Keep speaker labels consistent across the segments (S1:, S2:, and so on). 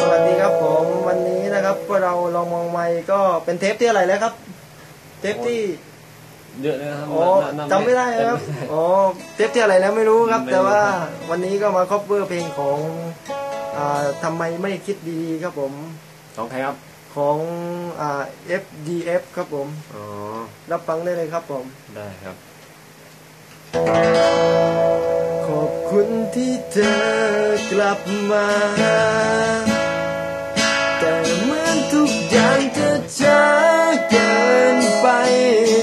S1: สวัสดีครับผมวันนี้นะครับพวกเราลองมองไม่ก็เป็นเทปที่อะไรแล้วครับ เทปที่
S2: เยอะเลยนะครับ
S1: โอ้
S2: นับ
S1: จำไม่ได้ครับโอ้เทปที่อะไรแล้วไม่รู้ครับ
S2: ไม่รู้
S1: แต่ว่าวันนี้ก็มาครอบเวอร์เพลงของอ่าทำไมไม่คิดดีครับผม
S2: ของใครครับ
S1: ของอ่า FDF ครับผม
S2: อ๋อ
S1: รับฟังได้เลยครับผม
S2: ได้ครับ
S1: ข คุณที่เธอกลับมา แต่เหมือนทุกอย่างจะช้าเกินไป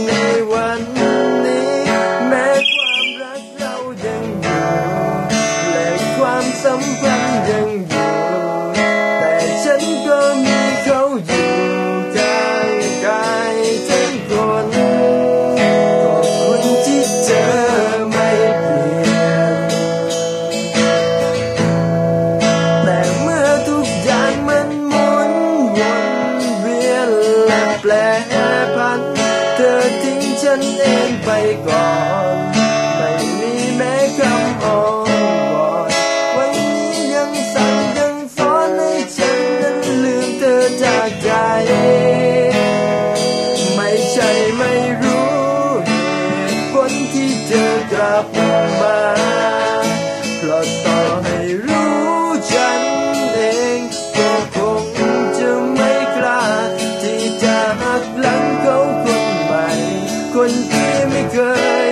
S1: ในวันนี้ แม้ความรักเรายังอยู่ และความสัมพันธ์ยังอยู่ แปรผัน เธอทิ้งฉันเองไปก่อน ไม่มีแม้คำอ้อนวอนวันนี้ยังสั่งยังสอนให้ฉันนั้นลืมเธอจากใจ ไม่ใช่ไม่รู้เหตุผลที่เธอกลับมา คนที่ไม่เคย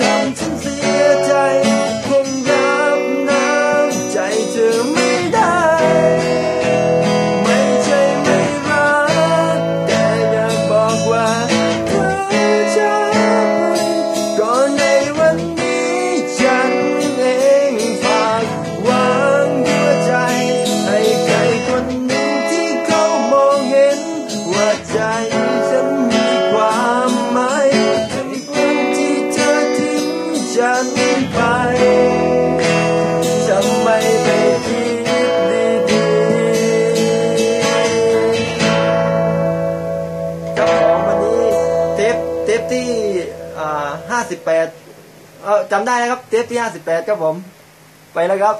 S1: ทำฉันเสียใจ ฉันไปทำไมไปคิดดีๆครับผมวันนี้เทปเทปที่อ่าห้าสิบแปดเออจำได้นะครับ เทปที่ห้าสิบแปดครับผม ไปแล้วครับ